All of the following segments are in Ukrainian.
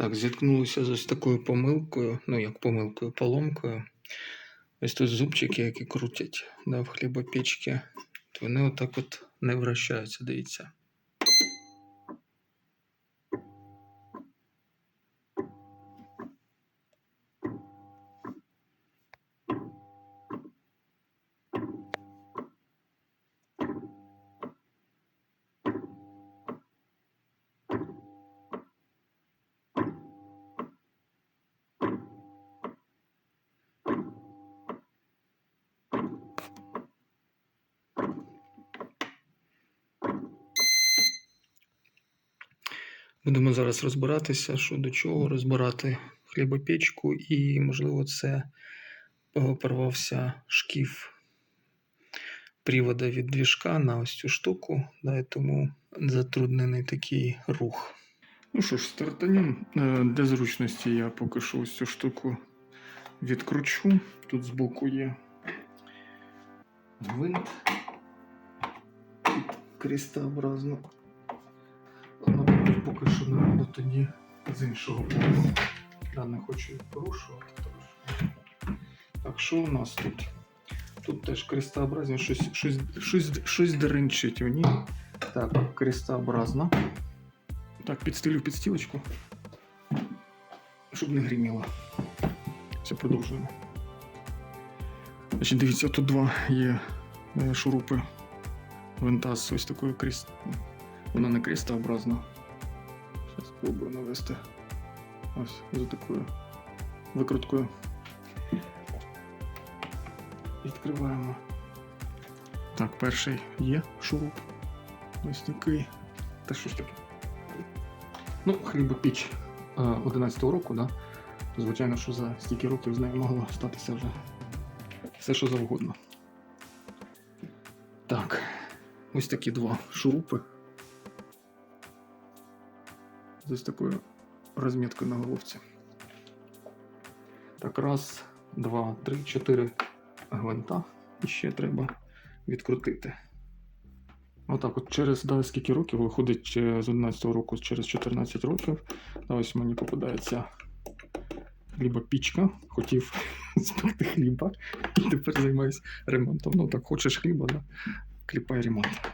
Так, зіткнулися з ось такою помилкою, ну як помилкою, поломкою. Ось тут зубчики, які крутять да, в хлібопечці, то вони отак от не вращаються, дивіться. Будемо зараз розбиратися, що до чого, розбирати хлібопечку, і, можливо, це е, порвався шкіф привода від двіжка на ось цю штуку, да, і тому затруднений такий рух. Ну що ж, стартанем Е, для зручності я поки що ось цю штуку відкручу. Тут збоку є гвинт крестообразно. Поки що буду тоді з іншого боку. Я не хочу їх порушувати. Так, що у нас тут? Тут теж крестообразні, щось, щось, щось, щось деренчить в ній. Так, крестообразно. Так, підстелю підстілочку, щоб не гриміло. Все, продовжуємо. Значить, дивіться, тут два є е, шурупи винта з ось такою крест... Вона не крестообразна. Спробую навести. Ось за такою викруткою. Відкриваємо. Так, перший є шуруп. Ось такий. Та що ж таке? Ну, хлібопіч 11-го року, да? Звичайно, що за стільки років з нею могло статися вже все, що завгодно. Так, ось такі два шурупи. З ось такою розміткою на головці. Так, раз, два, три, чотири гвинта. І ще треба відкрутити. Отак, от через да, скільки років виходить з 11 року, через 14 років. Да, ось мені попадається хлібопічка. Хотів спекти хліба і тепер займаюся ремонтом. Ну так, хочеш хліба, да? кліпай ремонт.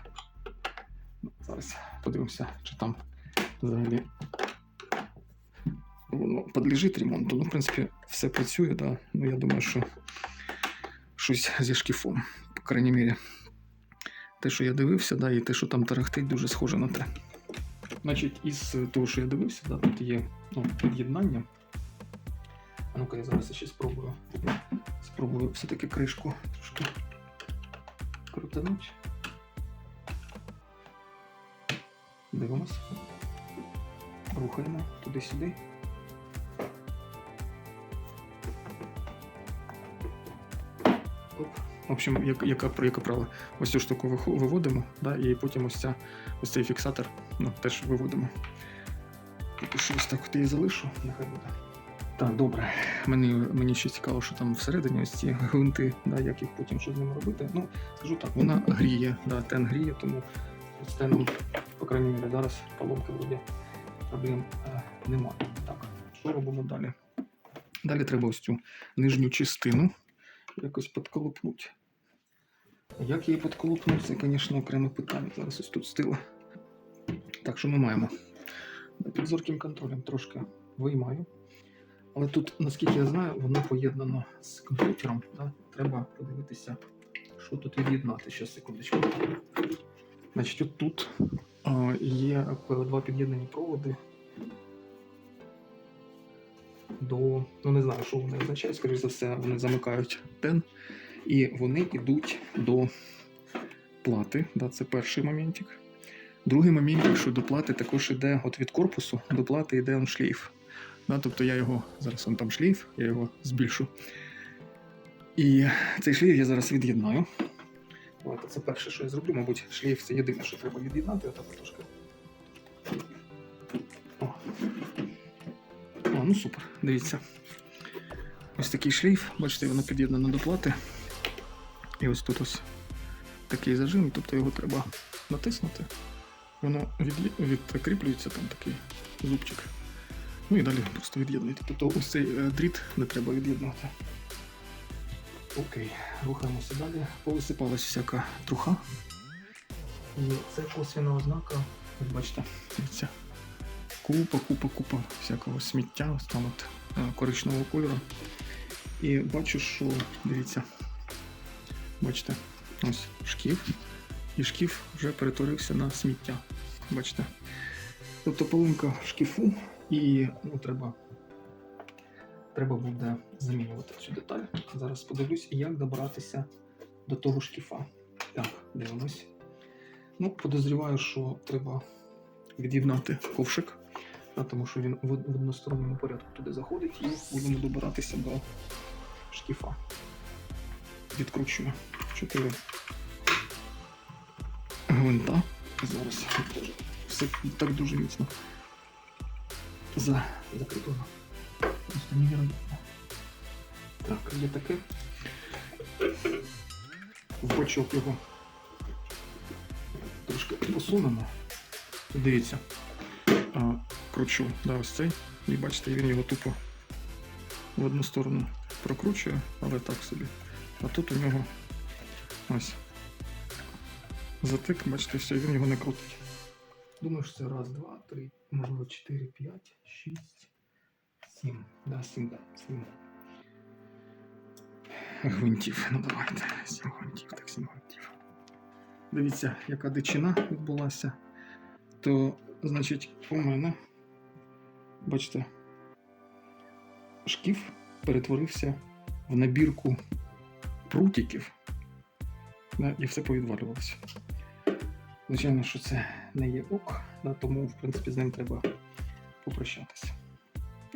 Ну, Зараз подивимося, чи там взагалі воно підлежить ремонту. Ну, в принципі, все працює, да. Ну, я думаю, що щось зі шкіфом, по крайній мірі. Те, що я дивився, да, і те, що там тарахтить, дуже схоже на те. Значить, із того, що я дивився, да, тут є ну, під'єднання. А ну-ка, я зараз ще спробую. Спробую все-таки кришку трошки крутанути. Дивимось. Рухаємо туди-сюди. В общем, як, яка, яка правило? Ось цю штуку виводимо, да, і потім ось, ця, ось цей фіксатор ну, теж виводимо. Поки що ось так от її залишу, нехай буде. Так, добре. Мені, мені ще цікаво, що там всередині ось ці гвинти, да, як їх потім що з ними робити. Ну, скажу так, вона гріє, да, тен гріє, тому з теном, по крайній мірі, зараз поломки вроді проблем е, немає. Так, що робимо далі? Далі треба ось цю нижню частину якось підколупнути. Як її підколупнути, це, звісно, окреме питання. Зараз ось тут стила. Так, що ми маємо? Під зорким контролем трошки виймаю. Але тут, наскільки я знаю, воно поєднано з комп'ютером. Да? Треба подивитися, що тут від'єднати. Ще секундочку. Значить, от тут а, є два під'єднані проводи до. Ну не знаю, що вони означають, скоріш за все, вони замикають тен, і вони йдуть до плати. Да, це перший моментик. Другий моментик, що до плати також йде от від корпусу до плати йде он шлейф. Да, тобто я його, зараз он там шлейф, я його збільшу. І цей шлейф я зараз від'єднаю. Давайте це перше, що я зроблю, мабуть, шлейф це єдине, що треба від'єднати, отак от трошки. О. О, ну супер, дивіться. Ось такий шлейф, бачите, воно під'єднано до плати. І ось тут ось такий зажим, тобто його треба натиснути. Воно від, відкріплюється, там такий зубчик. Ну і далі просто від'єднуєте. Тобто ось цей е, дріт не треба від'єднувати. Окей, рухаємося далі. Повисипалась всяка труха. І це косвіна ознака. Ось бачите, дивіться. Купа, купа, купа всякого сміття, ось там от е, коричневого кольору. І бачу, що дивіться. Бачите, ось шкіф. І шкіф вже перетворився на сміття. Бачите? Тобто поломка шкіфу, і ну, треба, треба буде замінювати цю деталь. Зараз подивлюсь, як добратися до того шкіфа. Так, дивимось. Ну, подозріваю, що треба від'єднати ковшик, тому що він в од- односторонньому порядку туди заходить і будемо добиратися до шкіфа. Відкручую 4 гвинта. Зараз все так дуже міцно за, закріплено. Просто невероятно. Так, є таке. В бочок його трошки посунемо. Дивіться. А, кручу да, ось цей. І бачите, він його тупо в одну сторону прокручує, але так собі. А тут у нього ось затик, бачите, все, він його не крутить. Думаю, що це раз, два, три, можливо, чотири, п'ять, шість, сім. Да, сім, да, сім. Гвинтів. Ну давайте. Сім гвинтів, так сім гвинтів. Дивіться, яка дичина відбулася. То, значить, у мене, бачите, шкіф перетворився в набірку прутиків. Да, і все повідвалювалося. Звичайно, що це не є ок, да, тому, в принципі, з ним треба попрощатися.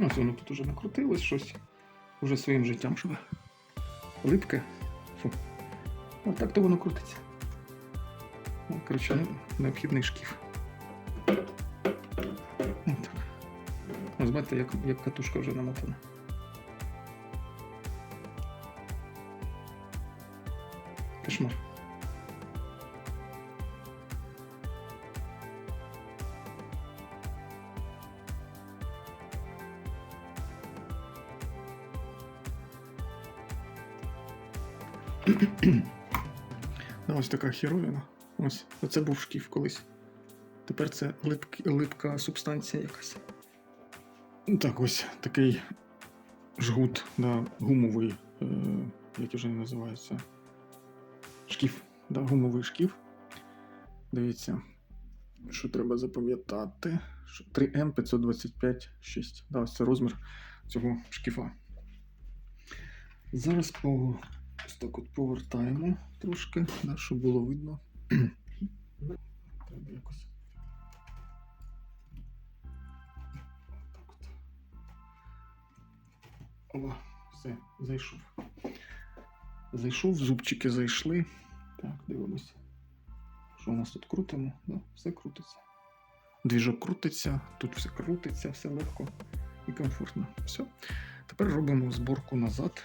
Ось воно тут уже накрутилось щось, вже своїм життям живе. Липке. Фу. От так то воно крутиться. Ну, коротше, необхідний шкіф. Так. Ось бачите, як, як катушка вже намотана. Да, ось така херовина. Ось. Оце був шкіф колись. Тепер це липк, липка субстанція якась. Ну так, ось такий жгут, да, гумовий, е, як вже називається. Шкіф. Да, гумовий шкіф. Дивіться, що треба запам'ятати. 3М 525 6. Да, ось це розмір цього шкіфа. Зараз по Ось так от повертаємо трошки, да, щоб було видно. Треба якось. Так от. О, все, зайшов. Зайшов, зубчики зайшли. Так, дивимося. Що у нас тут крутимо? Да, все крутиться. Двіжок крутиться, тут все крутиться, все легко і комфортно. Все. Тепер робимо зборку назад.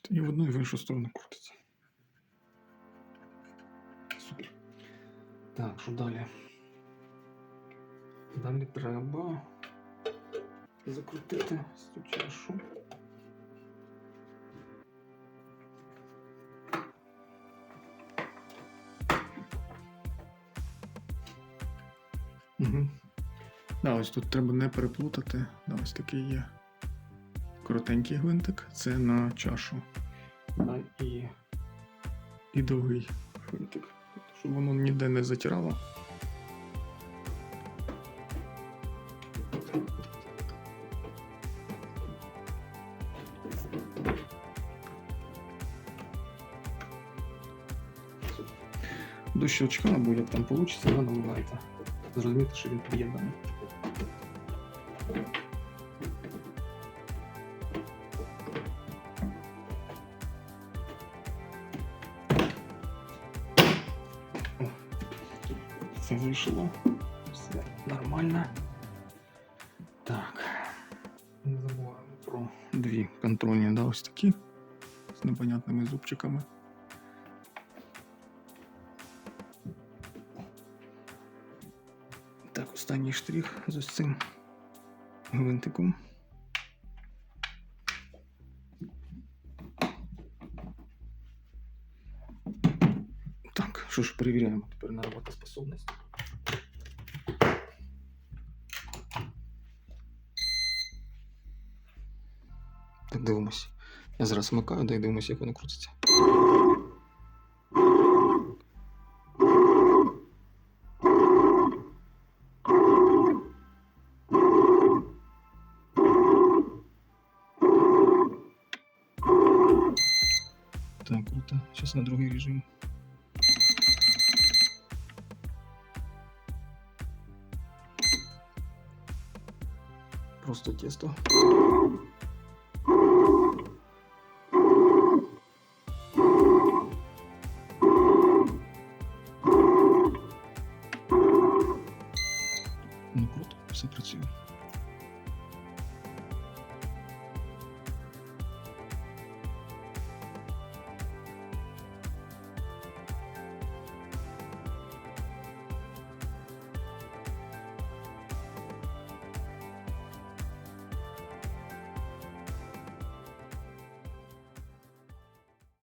Бачите, І в одну і в іншу сторону крутиться. Супер. Так, що далі? Далі треба закрутити цю чашу. Угу. Да, ось тут треба не переплутати. Да, ось такий є коротенький гвинтик це на чашу. А і і довгий гвинтик, щоб воно ніде не затирало. До щелчка або як там вийде, ви наливаєте. Зрозуміти, що він приєднаний. Вийшло. Все нормально. Так. Не забуваємо про дві контрольні, да, ось такі з непонятними зубчиками. Так, останній штрих з ось цим гвинтиком. Так, що ж, перевіряємо тепер на роботоспособність. Так, дивимось. Я зараз вмикаю, да і дивимося, як воно крутиться. Так, круто. Сейчас на другий режим. Просто тесто. Ну круто, все працює.